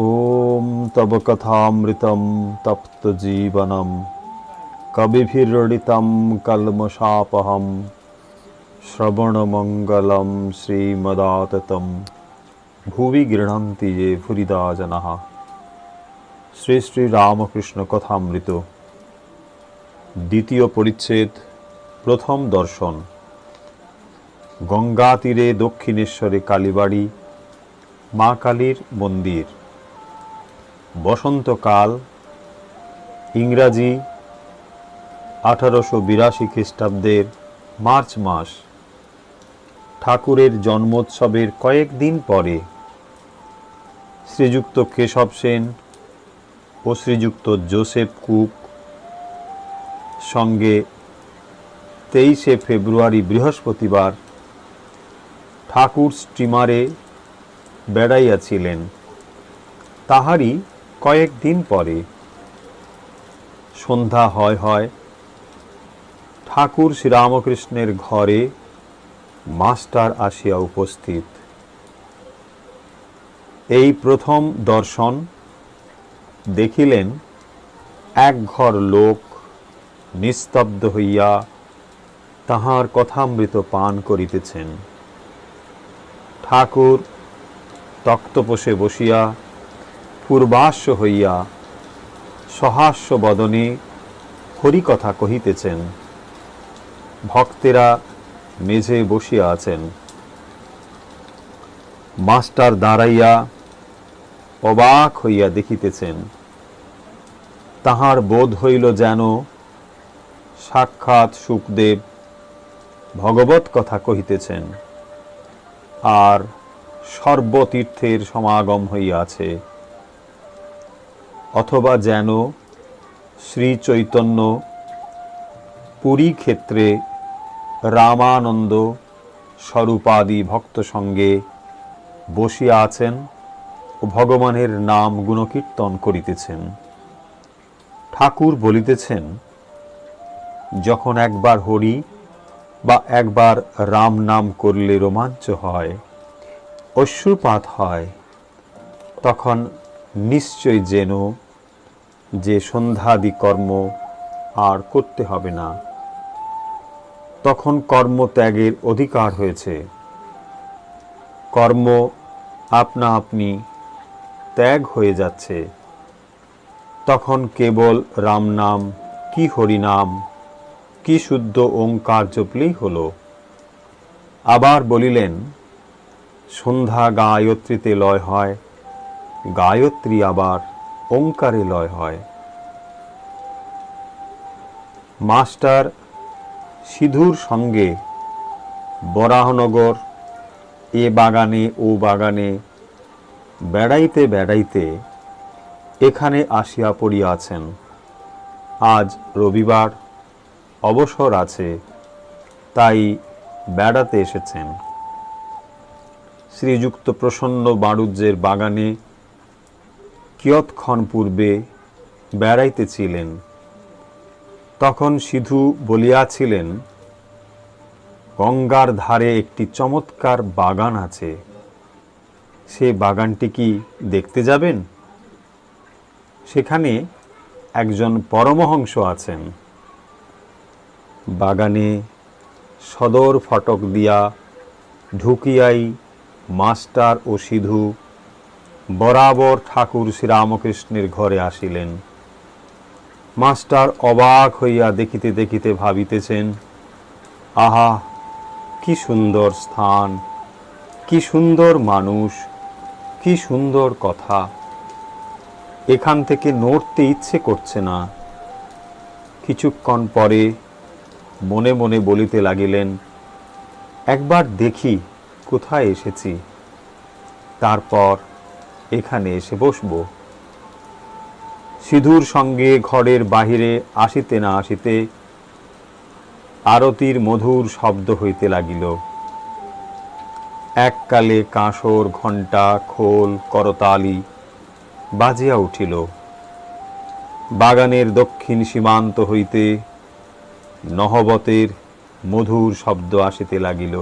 ॐ तव कथामृतं तप्तजीवनं कविभिरडितं कल्मषापहं শ্রবণমঙ্গলম শ্রীমদাততম ভুবি গৃহন্তি যে ভুরিদা জনাः শ্রী শ্রী রামকৃষ্ণ কথামৃত দ্বিতীয় পরিচ্ছেদ প্রথম দর্শন গঙ্গা তীরে দক্ষিণেশ্বরে কালীবাড়ি মা কালীর মন্দির বসন্তকাল, ইংরাজি, আঠারোশো বিরাশি খ্রিস্টাব্দের মার্চ মাস, ঠাকুরের জন্মোৎসবের কয়েকদিন পরে, শ্রীযুক্ত কেশব সেন ও শ্রীযুক্ত জোসেফ কুক সঙ্গে তেইশে ফেব্রুয়ারি বৃহস্পতিবার ঠাকুর স্টিমারে বেড়াইয়াছিলেন। তাহারই কয়েকদিন পরে সন্ধ্যা হয় হয় ঠাকুর শ্রীরামকৃষ্ণের ঘরে মাস্টার আসিয়া উপস্থিত। এই প্রথম দর্শন দেখিলেন এক ঘর লোক নিস্তব্ধ হইয়া তাহার কথামৃত পান করিতেছেন। ঠাকুর তক্তপোষে বসিয়া পূর্বাস্য হইয়া সহাস্য বদনে হরিকথা কহিতেছেন, ভক্তেরা মেঝে বসিয়া আছেন। মাস্টার দাঁড়াইয়া অবাক হইয়া দেখিতেছেন, তাহার বোধ হইল যেন সাক্ষাৎ সুখদেব ভগবত কথা কহিতেছেন, আর সর্বতীর্থের সমাগম হইয়াছে অথবা যেন শ্রী চৈতন্য পুরী ক্ষেত্রে রামানন্দ স্বরূপাদি ভক্ত সঙ্গে বসিয়া আছেন ও ভগবানের নাম গুণকীর্তন করিতেছেন। ঠাকুর বলিতেছেন, যখন একবার হরি বা একবার রাম নাম করলে রোমাঞ্চ হয়, অশ্রুপাত হয়, তখন নিশ্চয় যেন যে সন্ধ্যাদি কর্ম আর করতে হবে না। তখন কর্ম ত্যাগের অধিকার হয়েছে। কর্ম আপনা আপনি ত্যাগ হয়ে যাচ্ছে। তখন কেবল রাম নাম, কি হরিনাম কি শুদ্ধ ওঙ্কার জপলেই হলো। আবার বলিলেন, সন্ধ্যা গায়ত্রীতে লয় হয়, গায়ত্রী আবার ওঙ্কারে লয় হয়। মাস্টার সিধুর সঙ্গে বরাহনগর, এ বাগানে, ও বাগানে, বেড়াইতে বেড়াইতে এখানে আসিয়া পড়িয়াছেন। আজ রবিবার, অবসর আছে, তাই বেড়াতে এসেছেন। শ্রীযুক্ত প্রসন্ন বাণুজ্যের বাগানে কিয়ৎক্ষণ পূর্বে বেড়াইতেছিলেন, তখন সিধু বলিয়াছিলেন, গঙ্গার ধারে একটি চমৎকার বাগান আছে, সে বাগানটি কি দেখতে যাবেন? সেখানে একজন পরমহংস আছেন। বাগানে সদর ফটক দিয়া ঢুকিয়াই মাস্টার ও সিধু বরাবর ঠাকুর শ্রীরামকৃষ্ণের ঘরে আসিলেন। মাস্টার অবাক হইয়া দেখিতে দেখিতে ভাবিতেছেন, আহা, কি সুন্দর স্থান, কি সুন্দর মানুষ, কি সুন্দর কথা। এখান থেকে নড়তে ইচ্ছে করছে না। কিছুক্ষণ পরে মনে মনে বলিতে লাগিলেন, একবার দেখি কোথায় এসেছি। তারপর এখানে এসে বসবো। সিধুর সঙ্গে ঘরের বাহিরে আসিতে না আসিতে আরতির মধুর শব্দ হইতে লাগিল। এককালে কাঁসর, ঘণ্টা, খোল, করতালি বাজিয়া উঠিল। বাগানের দক্ষিণ সীমান্ত হইতে নহবতের মধুর শব্দ আসিতে লাগিল।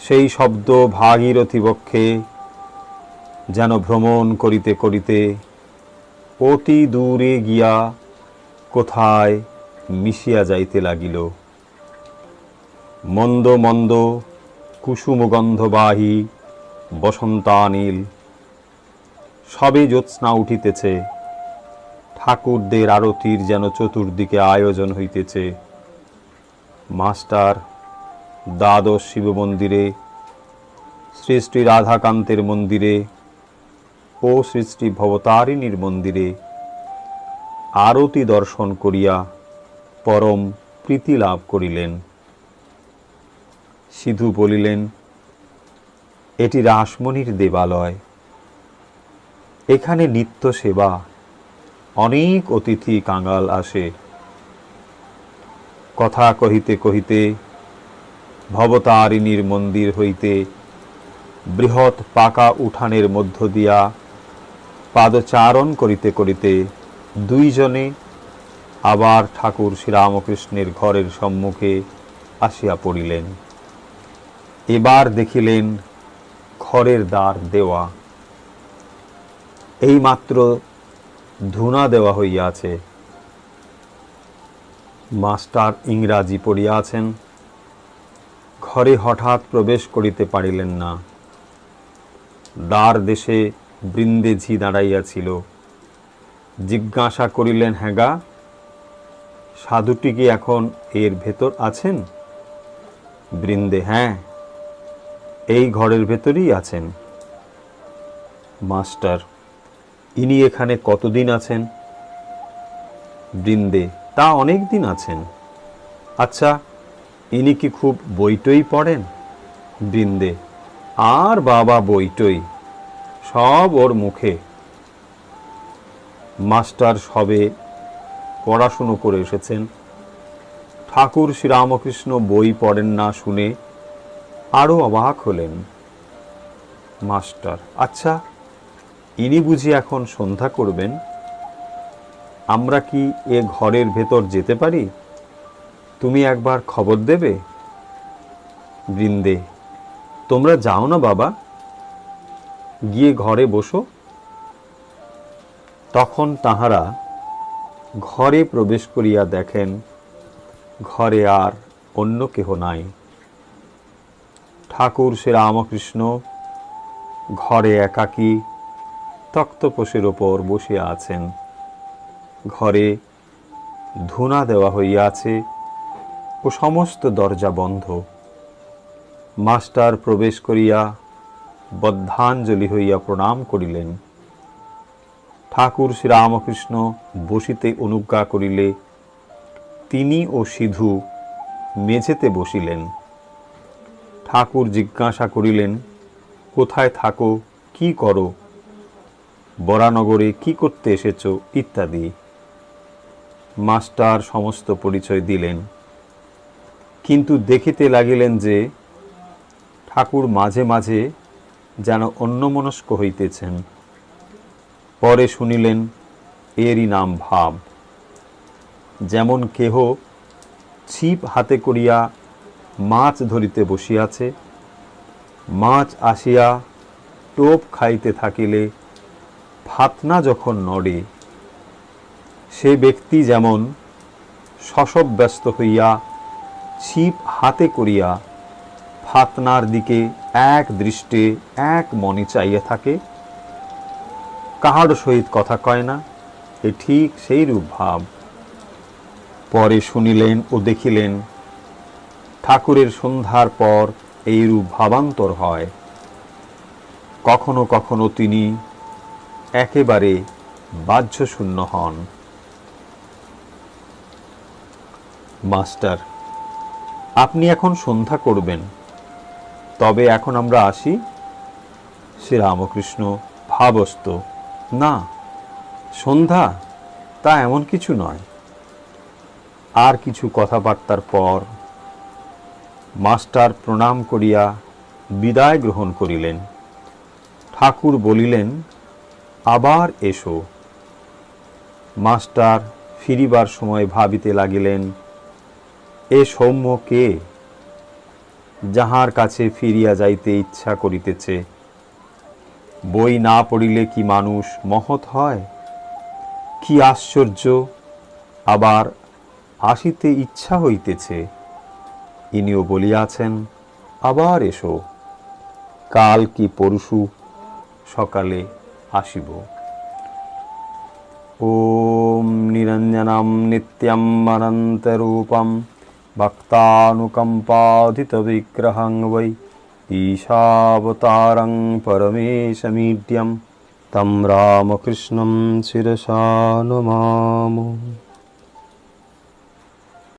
সেই শব্দ ভাগীরথী বক্ষে যেন ভ্রমণ করিতে করিতে অতি দূরে গিয়া কোথায় মিশিয়া যাইতে লাগিল। মন্দ মন্দ কুসুমগন্ধবাহী বসন্তানীল সবে জ্যোৎস্না উঠিতেছে। ঠাকুরদের আরতির যেন চতুর্দিকে আয়োজন হইতেছে। মাস্টার দ্বাদশ শিব মন্দিরে শ্রী শ্রী রাধাকান্তের মন্দিরে ও শ্রী ভবতারিণীর মন্দিরে। আরতি দর্শন করিয়া পরম প্রীতি লাভ করিলেন। সিধু বলিলেন, এটি রাসমণির দেবালয়। এখানে নিত্য সেবা। অনেক অতিথি কাঙ্গাল আসে। কথা কহিতে কহিতে ভবতারিণীর মন্দির হইতে বৃহৎ পাকা উঠানের মধ্য দিয়া পাদচারণ করিতে করিতে দুইজনে আবার ঠাকুর শ্রীরামকৃষ্ণের ঘরের সম্মুখে আসিয়া পড়িলেন। এবার দেখিলেন ঘরের দ্বার দেওয়া। এইমাত্র ধুনা দেওয়া হইয়াছে। মাস্টার ইংরাজি পড়িয়াছেন ঘরে হঠাৎ প্রবেশ করিতে পারিলেন না। দ্বার দেশে বৃন্দে ঝি দাঁড়াইয়াছিল জিজ্ঞাসা করিলেন হ্যাগা সাধুটি কি এখন এর ভেতর আছেন? বৃন্দে হ্যাঁ এই ঘরের ভেতরই আছেন। মাস্টার, ইনি এখানে কতদিন আছেন? বৃন্দে, তা অনেক দিন আছেন। আচ্ছা ইনি কি খুব বইটই পড়েন? বৃন্দে, আর বাবা বইটই সব ওর মুখে। মাস্টার সবে পড়াশুনো করে এসেছেন। ঠাকুর শ্রীরামকৃষ্ণ বই পড়েন না শুনে আরও অবাক হলেন মাস্টার। আচ্ছা ইনি বুঝি এখন সন্ধ্যা করবেন? আমরা কি এ ঘরের ভেতর যেতে পারি? তুমি একবার খবর দেবে? বৃন্দে, তোমরা যাও না বাবা। গিয়ে ঘরে বসো। তখন তাহারা ঘরে প্রবেশ করিয়া দেখেন, ঘরে আর অন্য কেহ নাই। ঠাকুর শ্রী রামকৃষ্ণ ঘরে একাকী তক্তপোষের ওপর বসিয়া আছেন। ঘরে ধুনা দেওয়া হইয়াছে ও সমস্ত দরজা বন্ধ। মাস্টার প্রবেশ করিয়া বদ্ধাঞ্জলি হইয়া প্রণাম করিলেন। ঠাকুর শ্রীরামকৃষ্ণ বসিতে অনুজ্ঞা করিলে তিনি ও সিধু মেঝেতে বসিলেন। ঠাকুর জিজ্ঞাসা করিলেন, কোথায় থাকো? কি করো? বরানগরে কি করতে এসেছ? ইত্যাদি। মাস্টার সমস্ত পরিচয় দিলেন। কিন্তু দেখিতে লাগিলেন যে ঠাকুর মাঝে মাঝে যেন অন্যমনস্ক হইতেছেন। পরে শুনিলেন, এরই নাম ভাব। যেমন কেহ ছিপ হাতে করিয়া মাছ ধরিতে বসিয়াছে, মাছ আসিয়া টোপ খাইতে থাকিলে ফাতনা যখন নড়ে, সে ব্যক্তি যেমন শশব ব্যস্ত হইয়া ছিপ হাতে করিয়া ফাতনার দিকে এক দৃষ্টে, এক মনে চাইয়া থাকে। কাহার সহিত কথা কয় না, এ ঠিক সেই রূপ ভাব। পরে শুনিলেন ও দেখিলেন, ঠাকুরের সন্ধ্যার পর এই রূপ ভাবান্তর হয়। কখনো কখনো তিনি একেবারে বাহ্যশূন্য হন। মাস্টার, আপনি এখন সন্ধ্যা করবেন। তবে এখন আমরা আসি শ্রীরামকৃষ্ণ ভাবস্ত। না, সন্ধ্যা? তা এমন কিছু নয়। আর কিছু কথাবার্তার পর মাস্টার প্রণাম করিয়া বিদায় গ্রহণ করিলেন। ঠাকুর বলিলেন, আবার এসো। মাস্টার ফিরিবার সময় ভাবিতে লাগিলেন, এ সৌম্য কে? যাহার কাছে ফিরিয়া যাইতে ইচ্ছা করিতেছে বই না পড়িলে কি মানুষ মহৎ হয় কি আশ্চর্য আবার আসিতে ইচ্ছা হইতেছে ইনিও বলিয়াছেন আবার এসো কাল কি পরশু সকালে আসিব ॐ निरञ्जनं नित्यं अनन्तरूपं भक्तानुकम्पाधितविग्रहं वै ईशावतारं परमेशमीड्यं तं रामकृष्णं शिरसा नमामि